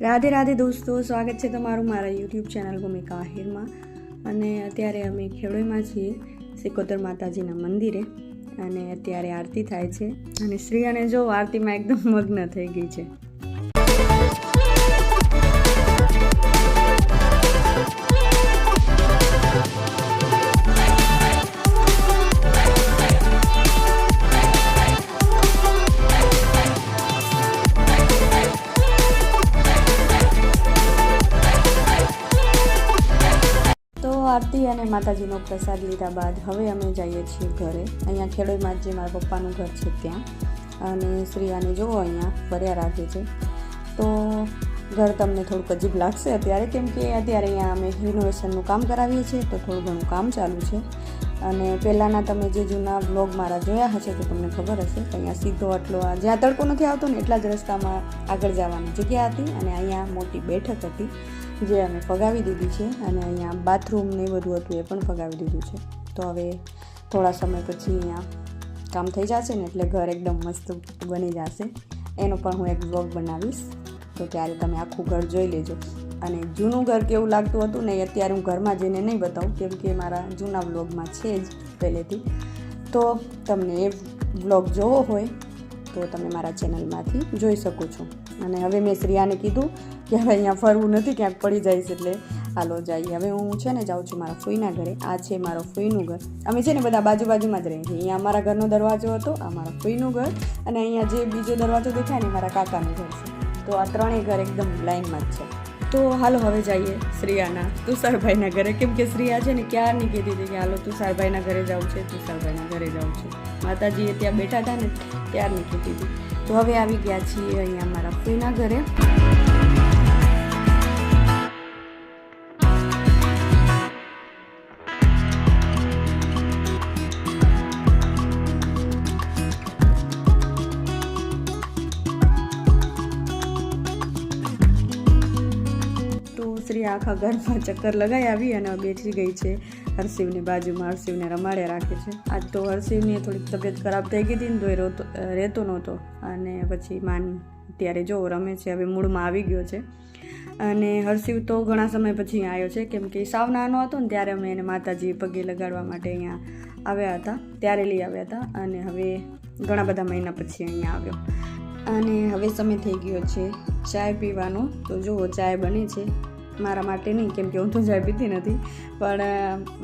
રાધે રાધે દોસ્તો, સ્વાગત છે તમારું મારા યુટ્યુબ ચેનલ ભૂમિકા આહિરમાં અને અત્યારે અમે ખેડોઈમાં છીએ, સિકોતર માતાજીના મંદિરે. અને અત્યારે આરતી થાય છે. અને શ્રી અને જો આરતીમાં એકદમ મગ્ન થઈ ગઈ છે. આરતી અને માતાજીનો પ્રસાદ લીધા બાદ હવે અમે જઈએ છીએ ઘરે. અહીંયા ખેડોઈમાં જે મારા પપ્પાનું ઘર છે ત્યાં. અને શ્રી આને જુઓ અહીંયા ભર્યા રાખે છે. તો ઘર તમને થોડુંક અજીબ લાગશે અત્યારે, કેમ કે અત્યારે અહીંયા અમે રિનોવેશનનું કામ કરાવીએ છીએ, તો થોડું ઘણું કામ ચાલુ છે. અને પહેલાંના તમે જે જૂના બ્લોગ મારા જોયા હશે તો તમને ખબર હશે કે અહીંયા સીધો આટલો આ જ્યાં તડકો નથી આવતો ને એટલા જ રસ્તામાં આગળ જવાની જગ્યા હતી અને અહીંયા મોટી બેઠક હતી જે અમે ફગાવી દીધી છે અને અહીંયા બાથરૂમ ને બધું હતું એ પણ ફગાવી દીધું છે. તો હવે થોડા સમય પછી અહીંયા કામ થઈ જશે ને એટલે ઘર એકદમ મસ્ત બની જશે. એનો પણ હું એક બ્લોગ બનાવીશ. તો ત્યારે તમે આખું ઘર જોઈ લેજો. અને જૂનું ઘર કેવું લાગતું હતું ને અત્યારે હું ઘરમાં જઈને નહીં બતાવું, કેમ કે મારા જૂના વ્લોગમાં છે જ પહેલેથી. તો તમને એ વ્લોગ જોવો હોય તો તમે મારા ચેનલમાંથી જોઈ શકો છો. અને હવે મેં શ્રિયાને કીધું કે હવે અહીંયા ફરવું નથી, ક્યાંક પડી જઈશ એટલે હાલો જઈએ. હવે હું છે ને જાઉં છું મારા ફૂઈના ઘરે. આ છે મારો ફૂઈનું ઘર. અમે છે ને બધા બાજુ બાજુમાં જ રહીએ છીએ. અહીંયા અમારા ઘરનો દરવાજો હતો, આ મારા ફૂઈનું ઘર અને અહીંયા જે બીજો દરવાજો દેખાય ને મારા કાકાનું ઘર છે. તો આ ત્રણેય ઘર એકદમ લાઈનમાં જ છે. તો હાલો હવે જઈએ શ્રીયાના તુષારભાઈના ઘરે. કેમ કે શ્રીયા છે ને ક્યારની કીધી હતી કે હાલો તુષારભાઈના ઘરે જવું છે, તુષારભાઈના ઘરે જવું છે. માતાજીએ ત્યાં બેઠા હતા ને ત્યારની કીધી હતી. તો હવે આવી ગયા છીએ અહીંયા મારા ફઈના ઘરે. શ્રી આખા ઘરમાં ચક્કર લગાવી આવી અને બેઠી ગઈ છે. હરશિવની બાજુમાં હરશિવને રમાડ્યા રાખે છે. આજ તો હરશિવની થોડીક તબિયત ખરાબ થઈ ગઈ હતી ને તો એ રોતો, રહેતો નહોતો. અને પછી માન અત્યારે જો રમે છે, હવે મૂળમાં આવી ગયો છે. અને હરશિવ તો ઘણા સમય પછી આવ્યો છે, કેમ કે સાવ નાનો હતો ને ત્યારે અમે એને માતાજી પગે લગાડવા માટે અહીંયા આવ્યા હતા, ત્યારે લઈ આવ્યા હતા અને હવે ઘણા બધા મહિના પછી અહીંયા આવ્યો. અને હવે સમય થઈ ગયો છે, ચાય પીવાનો. તો જુઓ, ચાય બને છે. મારા માટે નહીં, કેમ કે હું તો ચાય પીતી નથી. પણ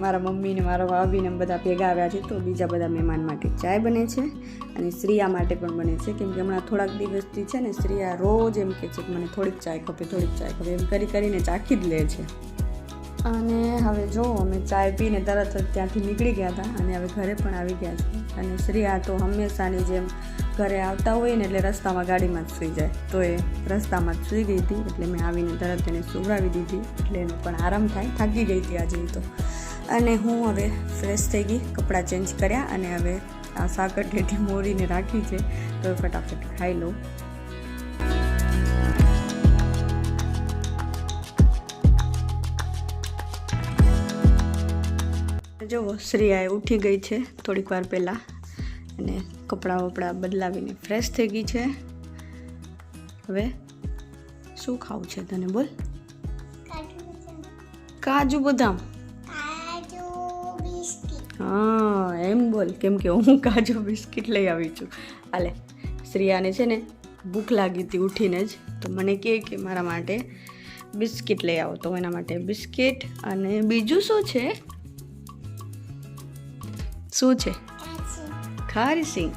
મારા મમ્મીને, મારા ભાભીને બધા ભેગા આવ્યા છે તો બીજા બધા મહેમાન માટે ચાય બને છે અને શ્રીયા માટે પણ બને છે. કેમ કે હમણાં થોડાક દિવસથી છે ને શ્રીયા રોજ એમ કહે છે કે મને થોડીક ચાય ખપે, થોડીક ચાય ખપે એમ કરી કરીને ચાખી જ લે છે. અને હવે જો અમે ચાય પીને તરત જ ત્યાંથી નીકળી ગયા હતા અને હવે ઘરે પણ આવી ગયા છે. અને શ્રીયા તો હંમેશાની જેમ ઘરે આવતા હોય ને એટલે રસ્તામાં ગાડીમાં જ સૂઈ જાય. તો એ રસ્તામાં જ સૂઈ ગઈ હતી એટલે મેં આવીને તરત એને સુવડાવી દીધી. એટલે એનો પણ આરામ થાય. થાકી ગઈ હતી આજે તો. અને હું હવે ફ્રેશ થઈ ગઈ, કપડાં ચેન્જ કર્યા અને હવે આ સાકર ઠેઠી મોરીને રાખી છે. તો ફટાફટ ખાઈ લઉં. જુઓ શ્રીયાએ ઉઠી ગઈ છે થોડીક વાર પહેલાં. અને કપડાં વપડાં બદલાવીને ફ્રેશ થઈ ગઈ છે. હવે શું ખાવું છે તને બોલ? કાજુ બદામ. હા, એમ બોલ, કેમ કે હું કાજુ બિસ્કિટ લઈ આવી છું. હાલે શ્રિયાને છે ને ભૂખ લાગી હતી ઉઠીને જ, તો મને કહે કે મારા માટે બિસ્કિટ લઈ આવો. તો એના માટે બિસ્કિટ અને બીજું શું છે? શું છે? ખારી સિંહ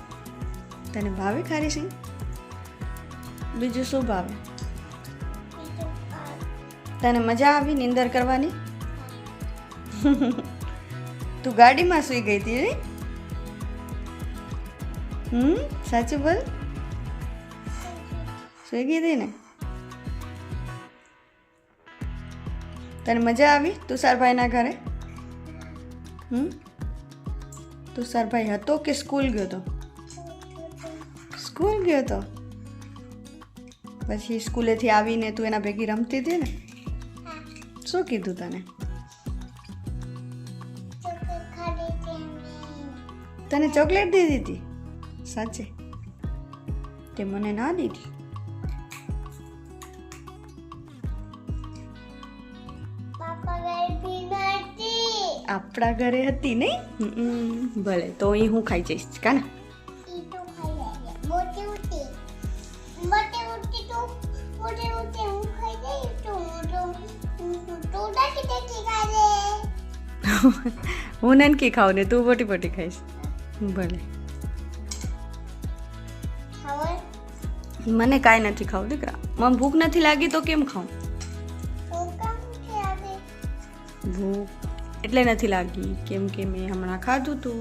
તને ભાવે ખારી સિંહ બીજું શું ભાવે તને મજા આવી નિંદર કરવાની તું ગાડીમાં સૂઈ ગઈ હતી હમ સાચું બોલ સૂઈ ગઈ હતી ને તને મજા આવી તુષારભાઈના ઘરે હમ તુષારભાઈ હતો કે સ્કૂલ ગયો હતો સ્કૂલ ગયો હતો પછી સ્કૂલેથી આવીને તું એના ભેગી રમતી હતી ને? શું કીધું તને? તને ચોકલેટ દીધી હતી? સાચે? તે મને ના દીધી? આપણા ઘરે હતી નહીં ભલે તો અહીં હું ખાઈ જઈશ? કાને હું નનકી ખાઉં ને તું મોટી મોટી ખાઈશ. ભલે. મને કાંઈ નથી ખાવું દીકરા. મને ભૂખ નથી લાગી તો કેમ ખાઉં? ભૂખ એટલે નથી લાગી. કેમ કે મેં હમણાં ખાધું તું.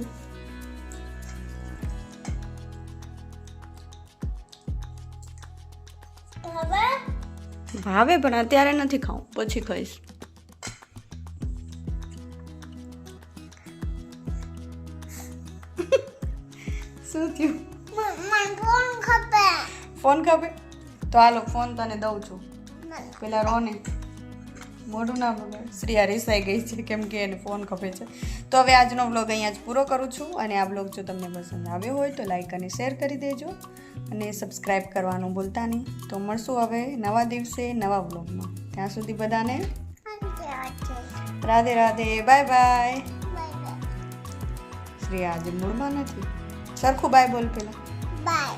ભાવે પણ અત્યારે નથી ખાવું પછી ખાઈશ. શું થયું? ફોન ખપે. તો હાલો ફોન તને દઉં છું. પેલા રોને. મોઢું ના બગડ શ્રીયા રિસાઈ ગઈ છે કેમ કે એને ફોન ખપે છે. તો હવે આજનો વ્લોગ અહીંયા જ પૂરો કરું છું અને આ બ્લોગ જો તમને પસંદ આવ્યો હોય તો લાઈક અને શેર કરી દેજો અને સબસ્ક્રાઈબ કરવાનું ભૂલતા નહીં. તો મળશું હવે નવા દિવસે નવા વ્લોગમાં ત્યાં સુધી બધાને રાધે રાધે બાય બાય શ્રીયા આજે મૂળમાં નથી. સરખું બાય બોલ પેલા. બાય